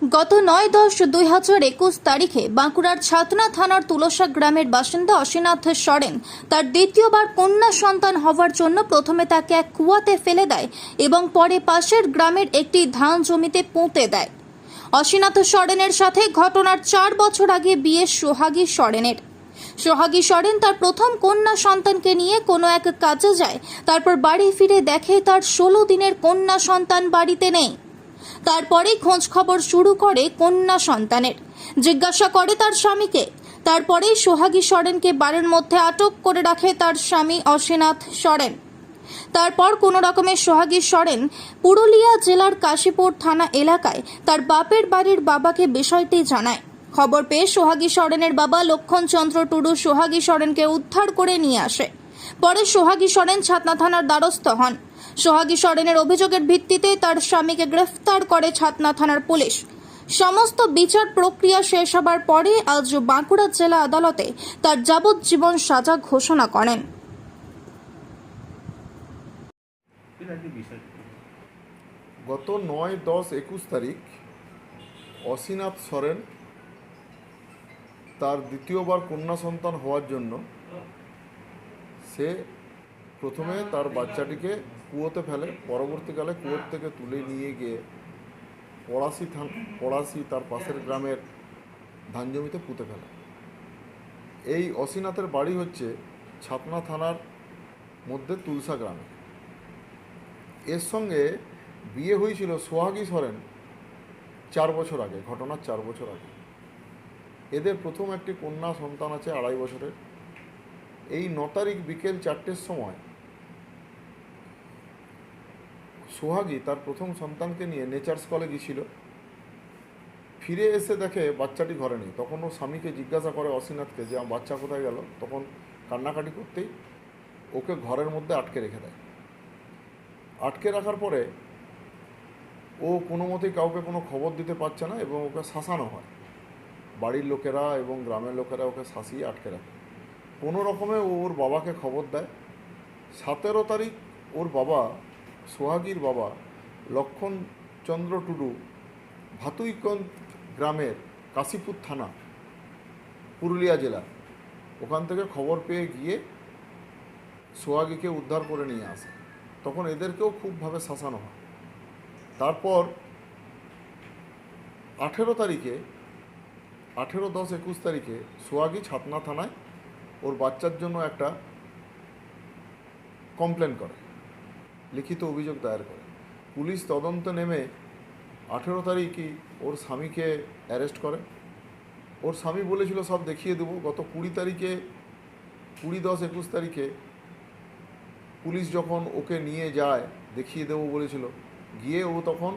গত নয় দশ দুই হাজার একুশ তারিখে বাঁকুড়ার ছাতনা থানার তুলসা গ্রামের বাসিন্দা অসীনাথ সরেন তার দ্বিতীয়বার কন্যা সন্তান হওয়ার জন্য প্রথমে তাকে এক কুয়াতে ফেলে দেয় এবং পরে পাশের গ্রামের একটি ধান জমিতে পুঁতে দেয়। অসীনাথ সরেনের সাথে ঘটনার চার বছর আগে বিয়ে সোহাগী সরেনের। সোহাগী সরেন তার প্রথম কন্যা সন্তানকে নিয়ে কোনো এক কাজে যায়, তারপর বাড়ি ফিরে দেখে তার ষোলো দিনের কন্যা সন্তান বাড়িতে নেই। তারপরে খোঁজ খবর শুরু করে কন্যা সন্তানের। জিজ্ঞাসা করে তার স্বামীকে। তারপরে সোহাগী সরেনকে বাড়ির মধ্যে আটক করে রাখে তার স্বামী অসীনাথ সরেন। তারপর কোনো রকমের সোহাগী সরেন পুরুলিয়া জেলার কাশীপুর থানা এলাকায় তার বাপের বাড়ির বাবাকে বিষয়টি জানায়। খবর পেয়ে সোহাগী সরেনের বাবা লক্ষণচন্দ্র টুডু সোহাগী সরেনকে উদ্ধার করে নিয়ে আসে। পরে সোহাগী সরেন ছাতনা থানার দ্বারস্থ হন। সোহাগী সরেনের অভিযোগের ভিত্তিতে তার স্বামীকে গ্রেফতার করে ছাতনা থানার পুলিশ। সমস্ত বিচার প্রক্রিয়া শেষ হবার পরে আজ বাঁকুড়া জেলা আদালতে তার যাবজ্জীবন সাজা ঘোষণা করেন। গত নয় দশ একুশ তারিখ অসীনাথ সরেন তার দ্বিতীয়বার কন্যা সন্তান হওয়ার জন্য সে প্রথমে তার বাচ্চাটিকে কুয়োতে ফেলে, পরবর্তীকালে কুয়োর থেকে তুলে নিয়ে গিয়ে পড়াশি থান পড়াশি তার পাশের গ্রামের ধান জমিতে পুঁতে ফেলে। এই অসীনাথের বাড়ি হচ্ছে ছাতনা থানার মধ্যে তুলসা গ্রামে। এর সঙ্গে বিয়ে হয়েছিল সোহাগী সরেন চার বছর আগে, ঘটনার চার বছর আগে। এদের প্রথম একটি কন্যা সন্তান আছে আড়াই বছরের। এই ন তারিখ বিকেল চারটের সময় সোহাগী তার প্রথম সন্তানকে নিয়ে নেচার্স কলে গিয়েছিল ফিরে এসে দেখে বাচ্চাটি ঘরে নেই। তখন ও স্বামীকে জিজ্ঞাসা করে অসীনাথকে যে, আমার বাচ্চা কোথায় গেল? তখন কান্নাকাটি করতেই ওকে ঘরের মধ্যে আটকে রেখে দেয়। আটকে রাখার পরে ও কোনো মতেই কাউকে কোনো খবর দিতে পারছে না এবং ওকে শাসানো হয়। বাড়ির লোকেরা এবং গ্রামের লোকেরা ওকে শাসিয়ে আটকে রাখে। কোনো রকমে ওর বাবাকে খবর দেয়। সতেরো তারিখ ওর বাবা সোহাগীর বাবা লক্ষণচন্দ্র টুডু ভাতুইকন্দ গ্রামের কাশীপুর থানা, পুরুলিয়া জেলা। ওখান থেকে খবর পেয়ে গিয়ে সোহাগীকে উদ্ধার করে নিয়ে আসে। তখন এদেরকেও খুবভাবে শাসানো হয়। তারপর আঠেরো তারিখে, আঠেরো দশ একুশ তারিখে সোহাগী ছাতনা থানায় ওর বাচ্চার জন্য একটা কমপ্লেন করে। লিখিত অভিযোগ দায়ের করে। পুলিশ তদন্ত নেমে আঠেরো তারিখই ওর স্বামীকে অ্যারেস্ট করে। ওর স্বামী বলেছিল, সব দেখিয়ে দেবো। গত কুড়ি তারিখে, কুড়ি দশ একুশ তারিখে পুলিশ যখন ওকে নিয়ে যায়, দেখিয়ে দেবো বলেছিল, গিয়ে ও তখন